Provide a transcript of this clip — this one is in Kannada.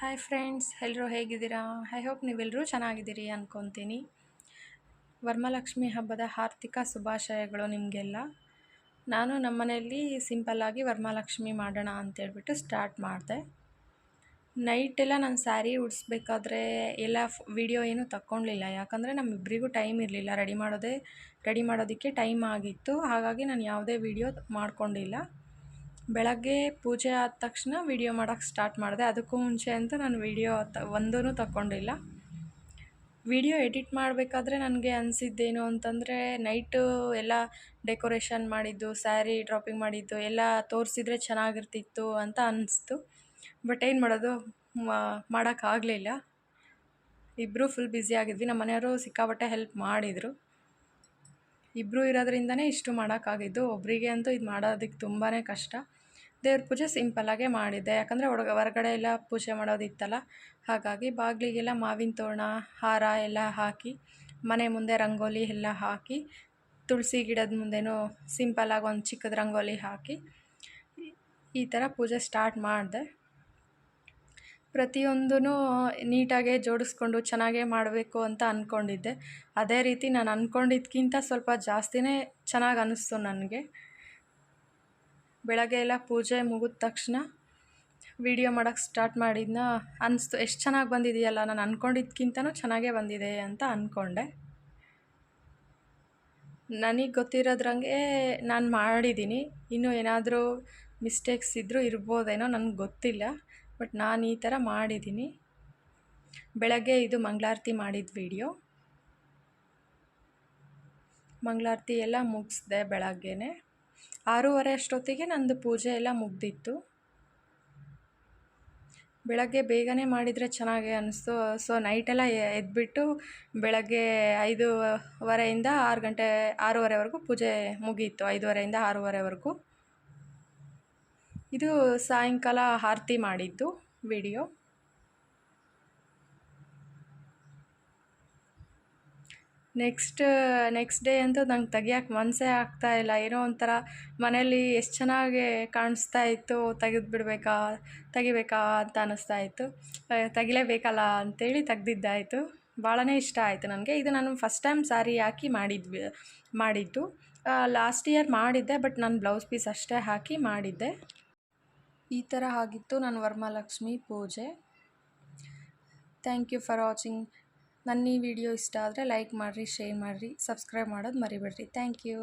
ಹಾಯ್ ಫ್ರೆಂಡ್ಸ್ ಎಲ್ಲರೂ ಹೇಗಿದ್ದೀರಾ? ಐ ಹೋಪ್ ನೀವೆಲ್ಲರೂ ಚೆನ್ನಾಗಿದ್ದೀರಿ ಅಂದ್ಕೊತೀನಿ ವರ್ಮಲಕ್ಷ್ಮಿ ಹಬ್ಬದ ಆರ್ಥಿಕ ಶುಭಾಶಯಗಳು ನಿಮಗೆಲ್ಲ. ನಾನು ನಮ್ಮ ಮನೆಯಲ್ಲಿ ಸಿಂಪಲ್ಲಾಗಿ ವರ್ಮಲಕ್ಷ್ಮಿ ಮಾಡೋಣ ಅಂತೇಳ್ಬಿಟ್ಟು ಸ್ಟಾರ್ಟ್ ಮಾಡಿದೆ. ನೈಟೆಲ್ಲ ನಾನು ಸ್ಯಾರಿ ಉಡಿಸ್ಬೇಕಾದ್ರೆ ಎಲ್ಲ ವಿಡಿಯೋ ಏನೂ ತಕ್ಕೊಳ್ಲಿಲ್ಲ ಯಾಕಂದರೆ ನಮ್ಮಿಬ್ಬರಿಗೂ ಟೈಮ್ ಇರಲಿಲ್ಲ. ರೆಡಿ ಮಾಡೋದೇ ರೆಡಿ ಮಾಡೋದಕ್ಕೆ ಟೈಮ್ ಆಗಿತ್ತು. ಹಾಗಾಗಿ ನಾನು ಯಾವುದೇ ವಿಡಿಯೋ ಮಾಡ್ಕೊಂಡಿಲ್ಲ. ಬೆಳಗ್ಗೆ ಪೂಜೆ ಆದ ತಕ್ಷಣ ವಿಡಿಯೋ ಮಾಡೋಕ್ಕೆ ಸ್ಟಾರ್ಟ್ ಮಾಡಿದೆ. ಅದಕ್ಕೂ ಮುಂಚೆ ಅಂತೂ ನಾನು ವಿಡಿಯೋ ತ ಒಂದೂ ತಗೊಂಡಿಲ್ಲ ವಿಡಿಯೋ ಎಡಿಟ್ ಮಾಡಬೇಕಾದ್ರೆ ನನಗೆ ಅನಿಸಿದ್ದೇನು ಅಂತಂದರೆ, ನೈಟು ಎಲ್ಲ ಡೆಕೋರೇಷನ್ ಮಾಡಿದ್ದು, ಸ್ಯಾರಿ ಡ್ರಾಪಿಂಗ್ ಮಾಡಿದ್ದು, ಎಲ್ಲ ತೋರಿಸಿದ್ರೆ ಚೆನ್ನಾಗಿರ್ತಿತ್ತು ಅಂತ ಅನ್ನಿಸ್ತು ಬಟ್ ಏನು ಮಾಡೋದು ಮಾಡೋಕ್ಕಾಗಲಿಲ್ಲ ಇಬ್ಬರೂ ಫುಲ್ ಬ್ಯುಸಿ ಆಗಿದ್ವಿ. ನಮ್ಮ ಮನೆಯವರು ಸಿಕ್ಕಾಪಟ್ಟೆ ಹೆಲ್ಪ್ ಮಾಡಿದರು. ಇಬ್ಬರು ಇರೋದ್ರಿಂದನೇ ಇಷ್ಟು ಮಾಡೋಕ್ಕಾಗಿದ್ದು ಒಬ್ಬರಿಗೆ ಅಂತೂ ಇದು ಮಾಡೋದಕ್ಕೆ ತುಂಬಾ ಕಷ್ಟ. ದೇವ್ರ ಪೂಜೆ ಸಿಂಪಲ್ಲಾಗೇ ಮಾಡಿದ್ದೆ. ಯಾಕಂದರೆ ಒಳಗ ಹೊರಗಡೆ ಎಲ್ಲ ಪೂಜೆ ಮಾಡೋದಿತ್ತಲ್ಲ, ಹಾಗಾಗಿ ಬಾಗಿಲಿಗೆಲ್ಲ ಮಾವಿನ ತೋರಣ, ಹಾರ ಎಲ್ಲ ಹಾಕಿ, ಮನೆ ಮುಂದೆ ರಂಗೋಲಿ ಎಲ್ಲ ಹಾಕಿ, ತುಳಸಿ ಗಿಡದ ಮುಂದೆನೂ ಸಿಂಪಲ್ಲಾಗಿ ಒಂದು ಚಿಕ್ಕದ ರಂಗೋಲಿ ಹಾಕಿ ಈ ಥರ ಪೂಜೆ ಸ್ಟಾರ್ಟ್ ಮಾಡಿದೆ. ಪ್ರತಿಯೊಂದೂ ನೀಟಾಗೆ ಜೋಡಿಸ್ಕೊಂಡು ಚೆನ್ನಾಗೇ ಮಾಡಬೇಕು ಅಂತ ಅಂದ್ಕೊಂಡಿದ್ದೆ ಅದೇ ರೀತಿ ನಾನು ಅಂದ್ಕೊಂಡಿದ್ಕಿಂತ ಸ್ವಲ್ಪ ಜಾಸ್ತಿನೇ ಚೆನ್ನಾಗಿ ಅನ್ನಿಸ್ತು ನನಗೆ. ಬೆಳಗ್ಗೆ ಎಲ್ಲ ಪೂಜೆ ಮುಗಿದ ತಕ್ಷಣ ವಿಡಿಯೋ ಮಾಡೋಕ್ಕೆ ಸ್ಟಾರ್ಟ್ ಮಾಡಿದ್ನ ಅನ್ನಿಸ್ತು ಎಷ್ಟು ಚೆನ್ನಾಗಿ ಬಂದಿದೆಯಲ್ಲ, ನಾನು ಅಂದ್ಕೊಂಡಿದ್ಕಿಂತನೂ ಚೆನ್ನಾಗೇ ಬಂದಿದೆ ಅಂತ ಅಂದ್ಕೊಂಡೆ ನನಗೆ ಗೊತ್ತಿರೋದ್ರಂಗೆ ನಾನು ಮಾಡಿದ್ದೀನಿ ಇನ್ನೂ ಏನಾದರೂ ಮಿಸ್ಟೇಕ್ಸ್ ಇದ್ದರೂ ಇರ್ಬೋದೇನೋ ನನಗೆ ಗೊತ್ತಿಲ್ಲ ಬಟ್ ನಾನು ಈ ಥರ ಮಾಡಿದ್ದೀನಿ ಬೆಳಗ್ಗೆ ಇದು ಮಂಗಳಾರತಿ ಮಾಡಿದ ವಿಡಿಯೋ. ಮಂಗಳಾರತಿ ಎಲ್ಲ ಮುಗಿಸ್ದೆ ಬೆಳಗ್ಗೆನೆ. ಆರೂವರೆ ಅಷ್ಟೊತ್ತಿಗೆ ನಂದು ಪೂಜೆ ಎಲ್ಲ ಮುಗ್ದಿತ್ತು. ಬೆಳಗ್ಗೆ ಬೇಗನೆ ಮಾಡಿದರೆ ಚೆನ್ನಾಗಿ ಅನ್ನಿಸ್ತು ಸೊ ನೈಟೆಲ್ಲ ಎದ್ಬಿಟ್ಟು ಬೆಳಗ್ಗೆ ಐದೂವರೆಯಿಂದ ಆರು ಗಂಟೆ, ಆರೂವರೆವರೆಗೂ ಪೂಜೆ ಮುಗಿಯಿತು. ಐದೂವರೆಯಿಂದ ಆರೂವರೆವರೆಗೂ. ಇದು ಸಾಯಂಕಾಲ ಆರತಿ ಮಾಡಿದ್ದು ವಿಡಿಯೋ ನೆಕ್ಸ್ಟ್ ನೆಕ್ಸ್ಟ್ ಡೇ ಅಂತೂ ನಂಗೆ ತೆಗಿಯೋಕ್ಕೆ ಮನಸ್ಸೇ ಆಗ್ತಾ ಇಲ್ಲ. ಏನೋ ಒಂಥರ ಮನೇಲಿ ಎಷ್ಟು ಚೆನ್ನಾಗಿ ಕಾಣಿಸ್ತಾ ಇತ್ತು, ತೆಗೆದು ಬಿಡಬೇಕಾ, ತೆಗಿಬೇಕಾ ಅಂತ ಅನ್ನಿಸ್ತಾ ಇತ್ತು. ತೆಗಿಲೇಬೇಕಲ್ಲ ಅಂತೇಳಿ ತೆಗ್ದಿದ್ದಾಯಿತು. ಭಾಳನೇ ಇಷ್ಟ ಆಯಿತು ನನಗೆ. ಇದು ನಾನು ಫಸ್ಟ್ ಟೈಮ್ ಸ್ಯಾರಿ ಹಾಕಿ ಮಾಡಿದ್ವಿ, ಮಾಡಿದ್ದು. ಲಾಸ್ಟ್ ಇಯರ್ ಮಾಡಿದ್ದೆ, ಬಟ್ ನಾನು ಬ್ಲೌಸ್ ಪೀಸ್ ಅಷ್ಟೇ ಹಾಕಿ ಮಾಡಿದ್ದೆ. ಈ ಥರ ಆಗಿತ್ತು ನಾನು ವರಮಹಾಲಕ್ಷ್ಮಿ ಪೂಜೆ. Thank you for watching. ನನ್ನ ಈ ವಿಡಿಯೋ ಇಷ್ಟ ಆದರೆ ಲೈಕ್ ಮಾಡಿರಿ ಶೇರ್ ಮಾಡಿರಿ ಸಬ್ಸ್ಕ್ರೈಬ್ ಮಾಡೋದು ಮರಿಬೇಡ್ರಿ. Thank you.